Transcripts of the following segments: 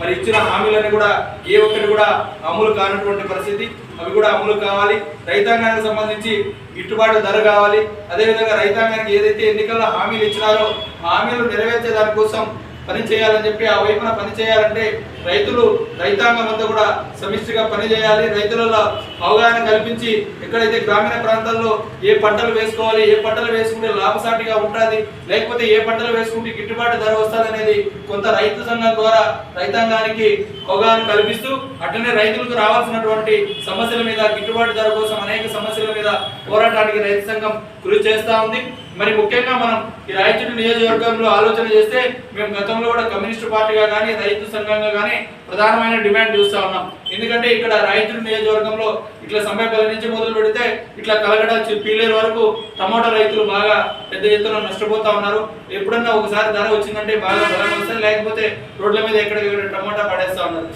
మరి ఇచ్చిన హామీలన్నీ కూడా ఏ ఒక్కటి కూడా అమలు కానటువంటి పరిస్థితి. అవి కూడా అమలు కావాలి. రైతాంగానికి సంబంధించి గిట్టుబాటు ధర కావాలి. అదేవిధంగా రైతాంగానికి ఏదైతే ఎన్నికల్లో హామీలు ఇచ్చినారో హామీలు నెరవేర్చే దానికోసం పని చేయాలని చెప్పి ఆ వైపున పని చేయాలంటే రైతులు రైతాంగం అంతా కూడా సమిష్టిగా పని చేయాలి. రైతులలో అవగాహన కల్పించి ఎక్కడైతే గ్రామీణ ప్రాంతాల్లో ఏ పంటలు వేసుకోవాలి ఏ పంటలు వేసుకుంటే లాభసాటిగా ఉంటుంది లేకపోతే ఏ పంటలు వేసుకుంటే గిట్టుబాటు ధర వస్తుంది అనేది కొంత రైతు సంఘం ద్వారా రైతాంగానికి అవగాహన కల్పిస్తూ అట్లనే రైతులకు రావాల్సినటువంటి సమస్యల మీద గిట్టుబాటు ధర కోసం అనేక సమస్యల మీద పోరాటానికి రైతు సంఘం కృషి చేస్తూ ఉంది. మరి ముఖ్యంగా మనం ఈ రాయచూరు నియోజకవర్గంలో ఆలోచన చేస్తే మేము గతంలో కూడా కమ్యూనిస్ట్ పార్టీగా కానీ రైతు సంఘంగా కానీ ప్రధానమైన డిమాండ్ చూస్తూ ఉన్నాం. ఎందుకంటే ఇక్కడ రాయచూరు నియోజకవర్గంలో ఇట్లా సమయపల్లి నుంచి మొదలు పెడితే ఇట్లా కలగడ చి- పీలేరు వరకు టమాటా రైతులు బాగా పెద్ద ఎత్తున నష్టపోతా ఉన్నారు. ఎప్పుడన్నా ఒకసారి ధర వచ్చిందంటే బాగా బలం వస్తుంది. లేకపోతే రోడ్ల మీద ఎక్కడ టమాటా పడేస్తా ఉన్నారు.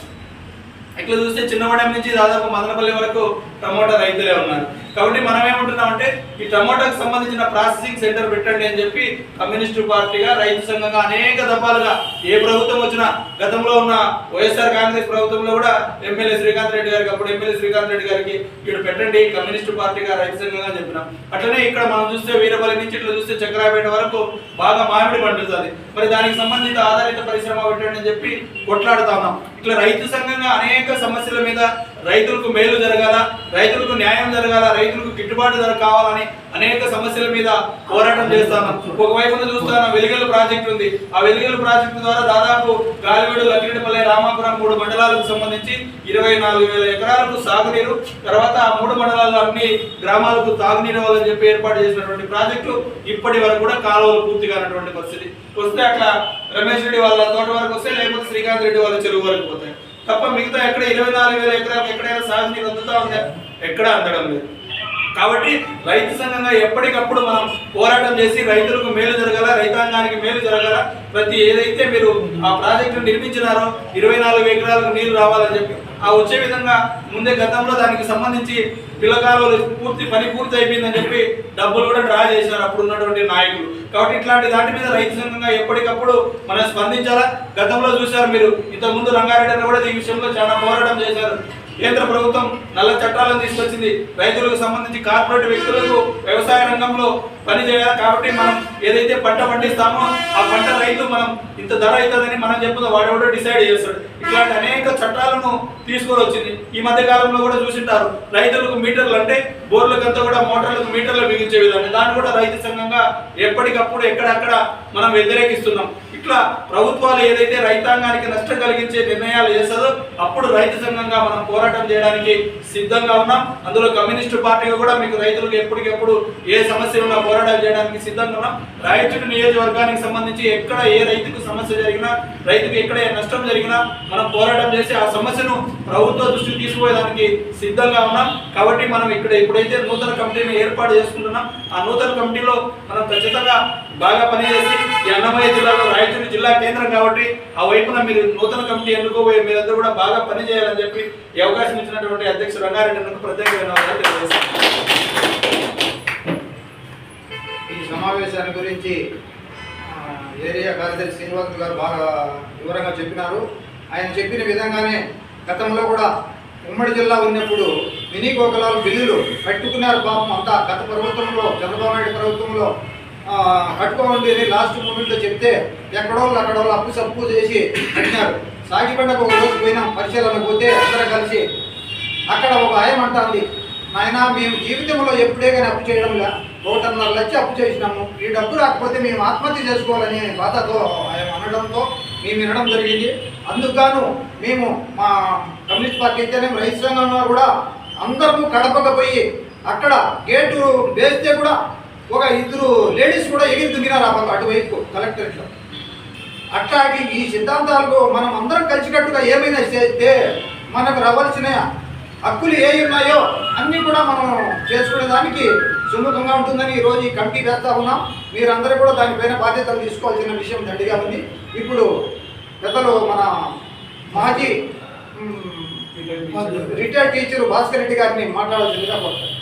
ఇట్లా చూస్తే చిన్నవాడం నుంచి దాదాపు మదనపల్లి వరకు టమోటా రైతులే ఉన్నారు. కాబట్టి మనం ఏమంటున్నామంటే ఈ టమోటాకు సంబంధించిన ప్రాసెసింగ్ సెంటర్ పెట్టండి అని చెప్పి కమ్యూనిస్టు పార్టీగా రైతు సంఘంగా అనేక దఫాలుగా ఏ ప్రభుత్వం వచ్చినా గతంలో ఉన్న వైఎస్ఆర్ కాంగ్రెస్ ప్రభుత్వంలో కూడా ఎమ్మెల్యే శ్రీకాంత్ రెడ్డి గారికి అప్పుడు ఎమ్మెల్యే శ్రీకాంత్ రెడ్డి గారికి ఇక్కడ పెట్టండి కమ్యూనిస్టు పార్టీగా రైతు సంఘంగా చెప్పినాం. అట్లనే ఇక్కడ మనం చూస్తే వీరపల్లి నుంచి ఇట్లా చూస్తే చక్రాపేట వరకు బాగా మామిడి పండుతుంది. మరి దానికి సంబంధిత ఆధారిత పరిశ్రమ పెట్టండి అని చెప్పి కొట్లాడుతా ఉన్నాం. ఇట్లా రైతు సంఘంగా అనేక సమస్యల మీద రైతులకు మేలు జరగాల రైతులకు న్యాయం జరగాల రైతులకు గిట్టుబాటు ధర కావాలని అనేక సమస్యల మీద పోరాటం చేస్తాను. ఒకవైపున చూస్తాను వెలిగల ప్రాజెక్ట్ ఉంది. ఆ వెలిగల ప్రాజెక్టు ద్వారా దాదాపు గాలివీడు లక్కిరెడ్డిపల్లి రామాపురం మూడు మండలాలకు సంబంధించి ఇరవై నాలుగు వేల ఎకరాలకు సాగునీరు తర్వాత ఆ మూడు మండలాల్లో అన్ని గ్రామాలకు తాగునీరు వాళ్ళని చెప్పి ఏర్పాటు చేసినటువంటి ప్రాజెక్టు ఇప్పటి వరకు కూడా కాలువలు పూర్తి కానటువంటి పరిస్థితి. వస్తే అట్లా రమేష్ రెడ్డి వాళ్ళ తోట వరకు వస్తే లేకపోతే శ్రీకాంత్ రెడ్డి వాళ్ళ చెరువు వరకు పోతాయి. తప్ప మిగతా ఎక్కడ ఇరవై నాలుగు వేల ఎకరాలకు ఎక్కడైనా సాగునీరు అందుతా ఉందా? ఎక్కడా అందడం లేదు. కాబట్టి రైతు సంఘంగా ఎప్పటికప్పుడు మనం పోరాటం చేసి రైతులకు మేలు జరగాల రైతాంగానికి మేలు జరగాల? ప్రతి ఏదైతే మీరు ఆ ప్రాజెక్టు నిర్మించినారో ఇరవై నాలుగు ఎకరాలకు నీళ్ళు రావాలని చెప్పి ఆ వచ్చే విధంగా ముందే గతంలో దానికి సంబంధించి పిల్లకాలు పూర్తి పని పూర్తి అయిపోయిందని చెప్పి డబ్బులు కూడా డ్రా చేశారు అప్పుడు ఉన్నటువంటి నాయకులు. కాబట్టి ఇట్లాంటి దాటి మీద రైతు సంఘంగా ఎప్పటికప్పుడు మనం స్పందించాలా? గతంలో చూశారు మీరు ఇంతకుముందు రంగారెడ్డి కూడా ఈ విషయంలో చాలా పోరాటం చేశారు. కేంద్ర ప్రభుత్వం నల్ల చట్టాలను తీసుకొచ్చింది. రైతులకు సంబంధించి కార్పొరేట్ వ్యక్తులకు వ్యవసాయ రంగంలో పని చేయాలి కాబట్టి మనం ఏదైతే పంట పండిస్తామో ఆ పంట రైతు మనం ఇంత ధర అవుతుందని మనం చెప్పుదో వాడెవడో డిసైడ్ చేస్తాడు. ఇట్లాంటి అనేక చట్టాలను తీసుకొని వచ్చింది. ఈ మధ్య కాలంలో కూడా చూసింటారు. రైతులకు మీటర్లు అంటే బోర్లకంతా కూడా మోటార్లకు మీటర్లు బిగించే విధానం దాన్ని కూడా రైతు సంఘంగా ఎప్పటికప్పుడు ఎక్కడక్కడ మనం వ్యతిరేకిస్తున్నాం. ఇట్లా ప్రభుత్వాలు ఏదైతే రైతాంగానికి నష్టం కలిగించే నిర్ణయాలు చేస్తుందో అప్పుడు రైతు సంఘంగా మనం పోరాటం చేయడానికి సిద్ధంగా ఉన్నాం. అందులో కమ్యూనిస్టు పార్టీగా కూడా మీకు రైతులకు ఎప్పటికెప్పుడు ఏ సమస్య ఉన్నా పోరాటం చేయడానికి సిద్ధంగా ఉన్నాం. రాయచూరు నియోజకవర్గానికి సంబంధించి ఎక్కడ ఏ రైతుకు సమస్య జరిగినా రైతుకు ఎక్కడ ఏ నష్టం జరిగినా మనం పోరాటం చేసి ఆ సమస్యను ప్రభుత్వ దృష్టికి తీసుకుపోయేదానికి సిద్ధంగా ఉన్నాం. కాబట్టి మనం ఇక్కడ ఇప్పుడైతే నూతన కమిటీని ఏర్పాటు చేసుకుంటున్నాం ఆ నూతన కమిటీలో మనం ఖచ్చితంగా బాగా పనిచేసి ఈ అన్నమయ్య జిల్లాలో రాయచూరు జిల్లా కేంద్రం కాబట్టి ఆ వైపున మీరు నూతన కమిటీ ఎన్నుకోబోయే మీరందరూ కూడా బాగా పనిచేయాలని చెప్పి ఈ అవకాశం ఇచ్చినటువంటి అధ్యక్షుడు రంగారెడ్డి ప్రత్యేకమైన ఈ సమావేశాన్ని గురించి ఏరియా కార్యదర్శి శ్రీనివాస్ గారు బాగా వివరంగా చెప్పినారు. ఆయన చెప్పిన విధంగానే గతంలో కూడా ఉమ్మడి జిల్లా ఉన్నప్పుడు మినీ గోకలాలు బిల్లులు కట్టుకున్నారు పాపం అంతా. గత ప్రభుత్వంలో చంద్రబాబు నాయుడు ప్రభుత్వంలో కట్టుకోండి అని లాస్ట్ మూమెంట్లో చెప్తే ఎక్కడోళ్ళు అక్కడోళ్ళు అప్పు సప్పు చేసి కట్టినారు. సాగిపండకు ఒక రోజు పోయినాం పరిశీలన పోతే అందరం కలిసి అక్కడ ఒక ఆయం అంటుంది నాయన మేము జీవితంలో ఎప్పుడే కానీ అప్పు చేయడం ఒకటిన్నర లక్ష అప్పు చేసినాము. ఈ డబ్బు రాకపోతే మేము ఆత్మహత్య చేసుకోవాలని బాధతో ఆయన అనడంతో మేము వినడం జరిగింది. అందుకు మేము మా కమ్యూనిస్ట్ పార్టీ అయితేనే రైతు సంఘంలో కూడా అందరము కడపకపోయి అక్కడ గేటు వేస్తే కూడా ఒక ఇద్దరు లేడీస్ కూడా ఎగిరి దుంగినారు ఆ పక్క అటువైపు కలెక్టరేట్లో అట్లాంటి ఈ సిద్ధాంతాలకు మనం అందరం కలిసికట్టుగా ఏమైనా చేస్తే మనకు రావాల్సిన హక్కులు ఏ ఉన్నాయో అన్నీ కూడా మనం చేసుకునే దానికి సుముఖంగా ఉంటుందని ఈరోజు ఈ కమిటీ వేస్తా ఉన్నాం. మీరందరూ కూడా దానిపైన బాధ్యతలు తీసుకోవాల్సిన విషయం దండిగా ఉంది. ఇప్పుడు పెద్దలు మన మాజీ రిటైర్డ్ టీచర్. భాస్కర్ రెడ్డి గారిని మాట్లాడాల్సిందిగా కోరుతాను